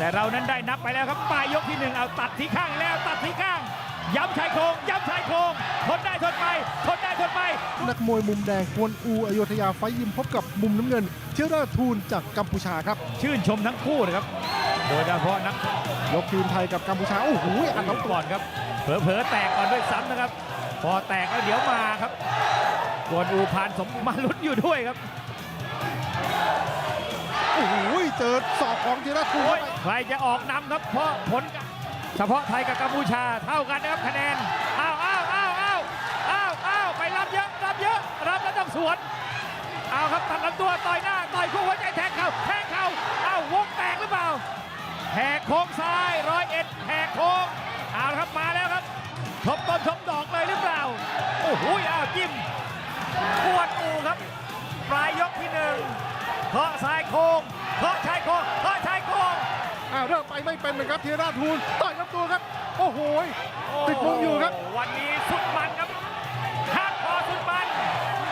แต่เรานั้นได้นับไปแล้วครับปลายยกที่หนึ่งเอาตัดที่ข้างแล้วตัดที่ข้าง ย้ำชายโครงย้ำชายโครงทนได้ทนไปทนได้ทนไป นักมวยมุมแดงกวนอูอโยธยาไฟท์ยิมพบกับมุมน้ำเงิน เชื้อราทูลจากกัมพูชาครับ ชื่นชมทั้งคู่นะครับ โดยเฉพาะนักยกทีมไทยกับกัมพูชาโอ้โหอัดน้องลำตัวก่อนครับ เผลอๆแตกก่อนด้วยซ้ำนะครับ พอแตกแล้วเดี๋ยวมาครับกวนอูพานสมมาลุ้นอยู่ด้วยครับโอ้โหเจอศอกของเชื้อรทูลโอ้เข้ายไปใครจะออกนำครับเพราะผลเฉพาะไทยกับกัมพูชาเท่ากันนะครับคะแนนอ้าวอ้าวอ้าวอ้าวอ้าวอ้าวไปรับเยอะรับเยอะรับแล้วต้องสวนเอาครับตัดลำตัวต่อยหน้าต่อยคู่หัวใจแทงเข่าแทงเข่าเอาวงแตกหรือเปล่าแหกโค้งซ้ายร้อยเอ็ดแหกโค้งเอาครับมาแล้วครับทบต้นทบดอกเลยหรือเปล่าโอ้โหอ้าวจิ้มปวดอูครับปลายยกที่หนึ่ง เคาะซ้ายโค้งเคาะชายโค้งเคาะชายโค้งอ้าวเริ่มไปไม่เป็นเลยครับเชื้อราทูลต่อยลำตัวครับ โอ้โหติดมุมอยู่ครับโวันนี้สุดมันครับฮาร์ดคอร์สุดมัน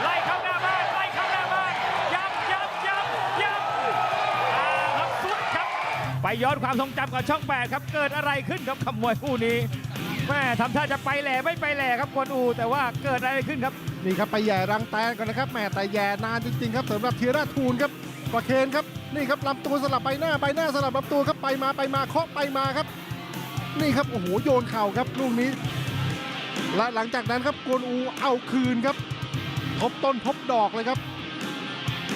ไล่เข้าหน้าบ้านไล่เข้าหน้าบ้านย้ำย้ำย้ำย้ำอ่าครับสุดครับ ไปย้อนความทรงจำกับช่องแปดครับ เกิดอะไรขึ้นครับขมวยคู่นี้แม่ทำท่าจะไปแหล่ไม่ไปแหล่ครับกวนอู แต่ว่าเกิดอะไรขึ้นครับ นี่ครับไปแย่รังแตนก่อนนะครับแหม่แต่แย่นานจริงๆครับสำหรับเทียร่าทูลครับประเคนครับนี่ครับลำตัวสลับใบหน้าใบหน้าสลับลำตัวครับไปมาไปมาเคาะไปมาครับ นี่ครับโอ้โหโยนเข่าครับลูกนี้ และหลังจากนั้นครับกวนอูเอาคืนครับทบต้นทบดอกเลยครับ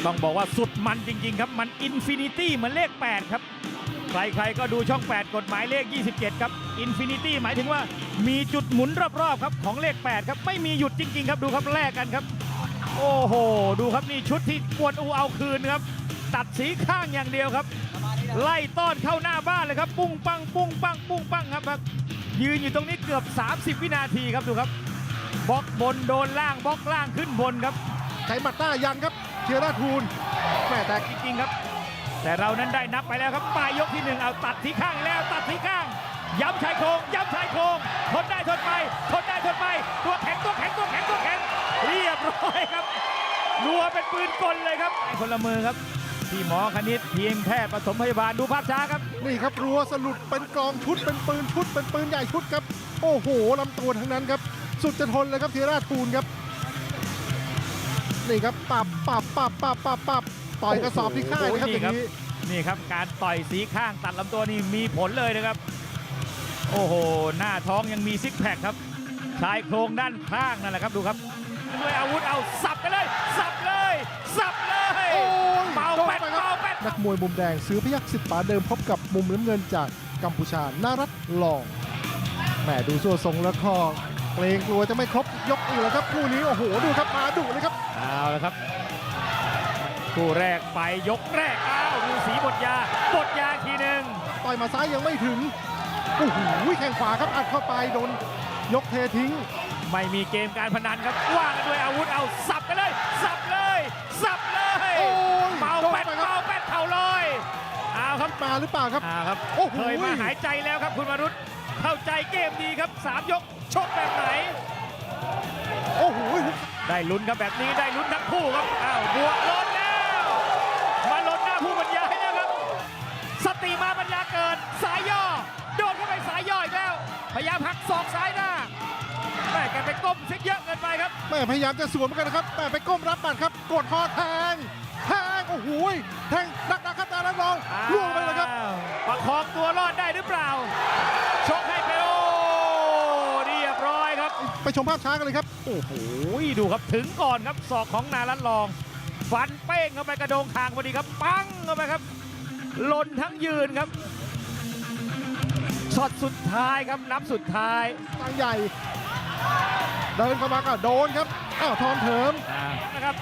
ต้องบอกว่าสุดมันจริง ๆ ครับ มันอินฟินิตี้เหมือนเลข 8 ครับ ใครๆก็ดูช่อง 8 กฎหมายเลข 27 ครับ อินฟินิตี้หมายถึงว่ามีจุดหมุนรอบๆครับของเลข 8 ครับ ไม่มีหยุดจริง ๆ ครับดูครับแลกกันครับ โอ้โห ดูครับนี่ชุดที่กวนอูเอาคืนครับ ตัดสีข้างอย่างเดียวครับ ไล่ต้อนเข้าหน้าบ้านเลยครับ ปุ้งปังปุ้งปังปุ้งปังครับครับ ยืนอยู่ตรงนี้เกือบ 30 วินาทีครับดูครับบล็อกบนโดนล่างบล็อกล่างขึ้นบนครับใช้หมัดหน้ายันครับเทียร่าทูลแหม่แต่จริงๆครับ แต่เรานั้นได้นับไปแล้วครับปลายยกที่หนึ่งเอาตัดที่ข้างแล้วตัดที่ข้าง ย้ำชายโครงย้ำชายโครงทนได้ทนไปทนได้ทนไป ตัวแข็งตัวแข็งตัวแข็งตัวแข็งเรียบร้อยครับรัวเป็นปืนกลเลยครับคนละมือครับที่หมอคณิตทีมแพทย์ปฐมพยาบาลดูภาพช้าครับ นี่ครับรัวสลุดเป็นกองชุดเป็นปืนชุดเป็นปืนใหญ่ชุดครับ โอ้โหลำตัวทั้งนั้นครับ สุดจะทนเลยครับเทียร่าทูลครับ นี่ครับปับปับปับปับปับปับต่อยกระสอบที่ค่ายนะครับอย่างนี้นี่ครับ การต่อยสีข้างตัดลำตัวนี่มีผลเลยนะครับ โอ้โห หน้าท้องยังมีซิกแพคครับ ชายโครงด้านข้างนั่นแหละครับดูครับ ด้วยอาวุธเอาสับไปเลย สับเลย สับเลยโอ้ยเบาโดนแป๊ดไปครับเบาแป๊ดนักมวยมุมแดงซื้อพยักสิบป๋าเดิมพบกับมุมน้ำเงินจากกัมพูชานารัตลองแหมดูส่วนทรงแล้วก็เกรงกลัวจะไม่ครบยกอีกแล้วครับคู่นี้โอ้โหดูครับมาดุเลยครับ เอาละครับคู่แรกไปยกแรกอ้าวดูสีบทยาบทยาอีกทีหนึ่งต่อยมาซ้ายยังไม่ถึง โอ้โหแข้งขวาครับอัดเข้าไปโดนยกเททิ้ง ไม่มีเกมการพนันครับว่ากันด้วยอาวุธเอาสับกันเลย สับเลย สับเลยโอ้ยเบาโดนแป๊ดไปครับเบาแป๊ดเข่าลอยเอาครับมาหรือเปล่าครับอ่าครับโอ้โห เคยมาหายใจแล้วครับคุณมารุตเข้าใจเกมดีครับสามยกชกแบบไหน โอ้โห ได้ลุ้นครับแบบนี้ได้ลุ้นทั้งคู่ครับอ้าวบวกล้นแล้ว กไปก้มซิกเยอะเกินไปครับแม่พยายามจะสวนเหมือนกันนะครับแต่ไปก้มรับบัตรครับ กดคอแทงแทงโอ้โหแทงหนักๆครับตาลังรองล่วงไปเลยครับอ้าวประคองตัวรอดได้หรือเปล่าชกให้ไปโอเรียบร้อยครับ ไปชมภาพช้ากันเลยครับโอ้โหดูครับถึงก่อนครับศอกของนารัตลอง ฟันเป้งเข้าไปกระโดงคางพอดีครับ ปังเข้าไปครับหล่นทั้งยืนครับช็อตสุดท้ายครับนับสุดท้ายตั้งใหญ่ เดินเข้ามาก็โดนครับอ้าวทองเถิมอ่านะครับ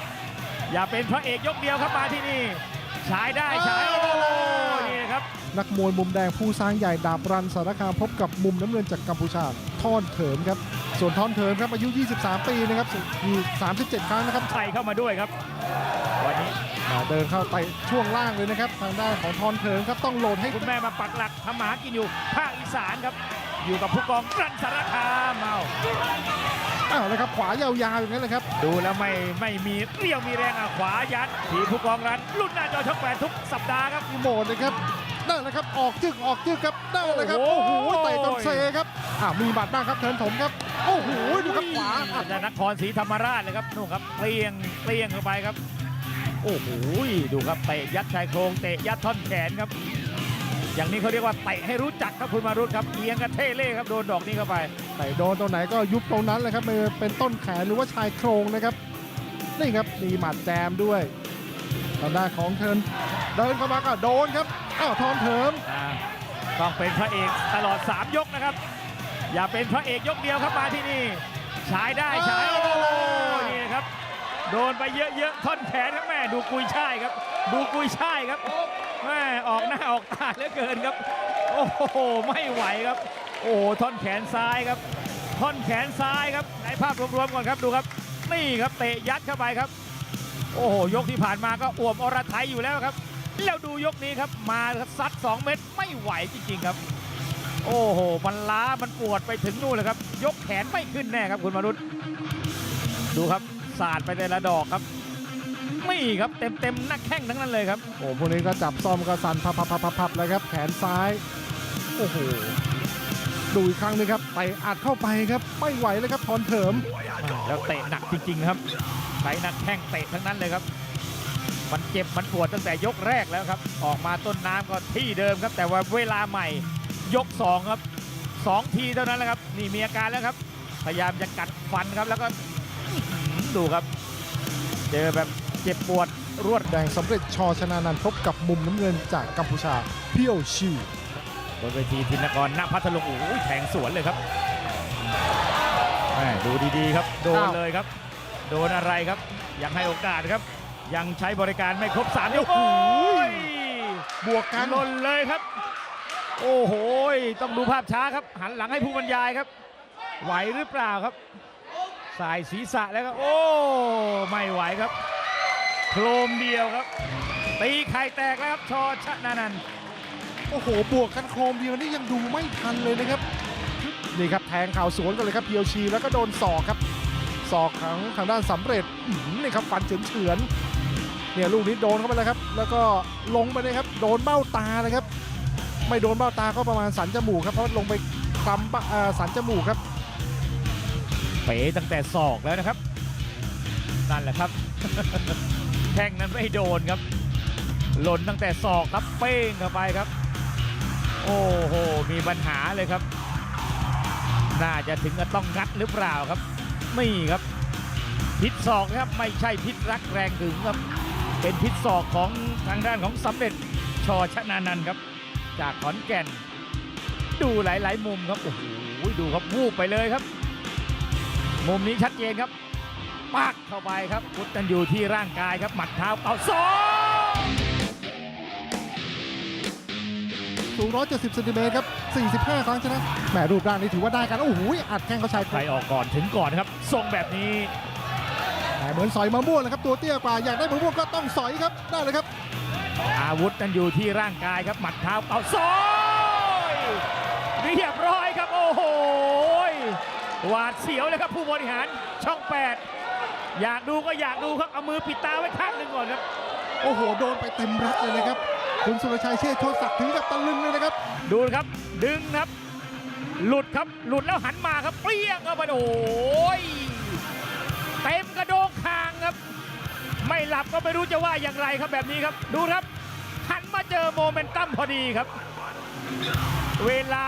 อย่าเป็นพระเอกยกเดียวครับมาที่นี่ฉายได้ฉายอ้าวโอ้โหนี่นะครับนักมวยมุมแดงผู้สร้างใหญ่ดาบรันสารคามพบกับมุมน้ำเงินจากกัมพูชาท่อนเถิมครับ ส่วนท่อนเถิมครับอายุ 23 ปีนะครับมี37 ครั้งนะครับใส่เข้ามาด้วยครับ วันนี้มาเดินเข้าไปช่วงล่างเลยนะครับ ทางด้านของทอนเถิมครับต้องโหลดให้คุณแม่มาปักหลักทำหมากินอยู่ภาคอีสานครับ อยู่กับผู้กองรันสารคามเอาอ้าวนะครับขวายาวๆอย่างนั้นเลยครับ ดูแล้วไม่ไม่มีเรี่ยวมีแรงอะขวายัดทีผู้กองรันรุ่นหน้าจอช่องแปดทุกสัปดาห์ครับ มีโหมดเลยครับนั่นนะครับออกจึกออกจึกครับนั่นนะครับโอ้โอ้โหโหเตะจนเซครับอ่ามีบัตรบ้างครับเทินถมครับโอ้โหดูครับขวาอะจากนครศรีธรรมราชเลยครับนู่นครับเปลี่ยงเปลี่ยงเข้าไปครับ โอ้โหดูครับเตะยัดชายโครงเตะยัดท่อนแขนครับ อย่างนี้เขาเรียกว่าเตะให้รู้จักครับคุณมารุตครับเอียงกระเท่เล่ครับโดนดอกนี้เข้าไปเตะโดนตรงไหนก็ยุบตรงนั้นเลยครับไม่ว่าเป็นต้นแขนหรือว่าชายโครงนะครับนี่ครับมีหมัดแจมด้วยทางด้านของเทินเดินเข้ามาก็โดนครับอ้าวทอนเถิมอ่าต้องเป็นพระเอกตลอด 3 ยกนะครับ อย่าเป็นพระเอกยกเดียวครับมาที่นี่ฉายได้ฉายโอ้นี่ครับ โดนไปเยอะๆท่อนแขนครับแม่ดูกุยช่ายครับ ดูกุยช่ายครับแม่ออกหน้าออกตาเหลือเกินครับ โอ้โหไม่ไหวครับ โอ้โหท่อนแขนซ้ายครับ ท่อนแขนซ้ายครับในภาพรวมๆก่อนครับดูครับ นี่ครับเตะยัดเข้าไปครับ โอ้โหยกที่ผ่านมาก็อ่วมอรไทยอยู่แล้วครับ แล้วดูยกนี้ครับมาครับซัด 2 เม็ดไม่ไหวจริงๆครับ โอ้โหมันล้ามันปวดไปถึงนู่นเลยครับ ยกแขนไม่ขึ้นแน่ครับคุณมารุตดูครับสาดไปแต่ละดอกครับ นี่ครับเต็มเต็มๆหนักแข้งทั้งนั้นเลยครับโอ้พวกนี้ก็จับซ่อมก็สั่นพับพับพับพับพับเลยครับแขนซ้าย โอ้โหดูอีกครั้งหนึงครับไปอัดเข้าไปครับไม่ไหวเลยครับทอนเถิมแล้วเตะหนักจริงๆครับใช้หนักแข้งเตะทั้งนั้นเลยครับ มันเจ็บมันปวดตั้งแต่ยกแรกแล้วครับ ออกมาต้นน้ำก็ที่เดิมครับ แต่ว่าเวลาใหม่ยกสองครับสองทีเท่านั้นแหละครับ นี่มีอาการแล้วครับ พยายามจะกัดฟันครับแล้วก็อื้อหือดูครับ เจอแบบ เจ็บปวดรวดแดงสำเร็จชอชนะนันท์พบกับมุมน้ำเงินจากกัมพูชาเพียวชิบนเวทีธินกรณพัทลุงโอ้ยแทงสวนเลยครับแม่ดูดีๆครับ โดนเลยครับ โดนอะไรครับ ยังให้โอกาสครับ ยังใช้บริการไม่ครบสามยกโอ้โอ้โหยบวกกันหล่นเลยครับ โอ้โหต้องดูภาพช้าครับ หันหลังให้ผู้บรรยายครับ ไหวหรือเปล่าครับ สายศีรษะแล้วครับ โอ้ ไม่ไหวครับ โครมเดียวครับ ตีไข่แตกแล้วครับชอชนะนันท์โอ้โห บวกกันโครมเดียวนี่ยังดูไม่ทันเลยนะครับ นี่ครับแทงเข่าสวนกันเลยครับเพียวชีแล้วก็โดนศอกครับศอกของทางด้านสำเร็จอื้อหือนี่ครับฟันเฉือนๆเนี่ยลูกนี้โดนเข้าไปแล้วครับ แล้วก็ลงไปเลยครับ โดนเบ้าตาเลยครับ ไม่โดนเบ้าตาก็ประมาณสันจมูกครับเพราะลงไปคลำบะเอ่อสันจมูกครับ เป๋ตั้งแต่ศอกแล้วนะครับ นั่นแหละครับ แข้งนั้นไม่โดนครับ หล่นตั้งแต่ศอกครับเป้งเข้าไปครับ โอ้โห มีปัญหาเลยครับ น่าจะถึงกับต้องงัดหรือเปล่าครับนี่ครับพิษศอกครับไม่ใช่พิษรักแรงถึงครับ เป็นพิษศอกของทางด้านของสำเร็จชอชนานันครับ จากขอนแก่น ดูหลาย ๆ มุมครับโอ้โหดูครับวูบไปเลยครับ มุมนี้ชัดเจนครับ ปักเข้าไปครับพุทธันอยู่ที่ร่างกายครับหมัดเท้าเอาสองสูง170เซนติเมตรครับ 45 ครั้งชนะแหมรูปร่างนี้ถือว่าได้กัน โอ้โห อัดแข้งเขาชายโคใครออกก่อนถึงก่อนครับ ทรงแบบนี้แหมเหมือนสอยมะม่วงเลยครับ ตัวเตี้ยกว่า อยากได้มะม่วงก็ต้องสอยครับ ได้เลยครับ อาวุธนั้นอยู่ที่ร่างกายครับ หมัดเท้าเอาซอยเรียบร้อยครับ โอ้โห หวาดเสียวเลยครับผู้บริหารช่อง 8 อยากดูก็อยากดูครับเอามือปิดตาไว้ข้างหนึ่งก่อนครับ โอ้โห โดนไปเต็มรักเลยนะครับ คุณสุรชัยเชษฐ์โชติศักดิ์ถึงกับตะลึงเลยนะครับ ดูนะครับ ดึงครับ หลุดครับ หลุดแล้วหันมาครับ เปรี้ยงเข้าไปโอ้ยเต็มกระโดงคางครับ ไม่หลับก็ไม่รู้จะว่าอย่างไรครับแบบนี้ครับ ดูครับ หันมาเจอโมเมนตัมพอดีครับ เวลา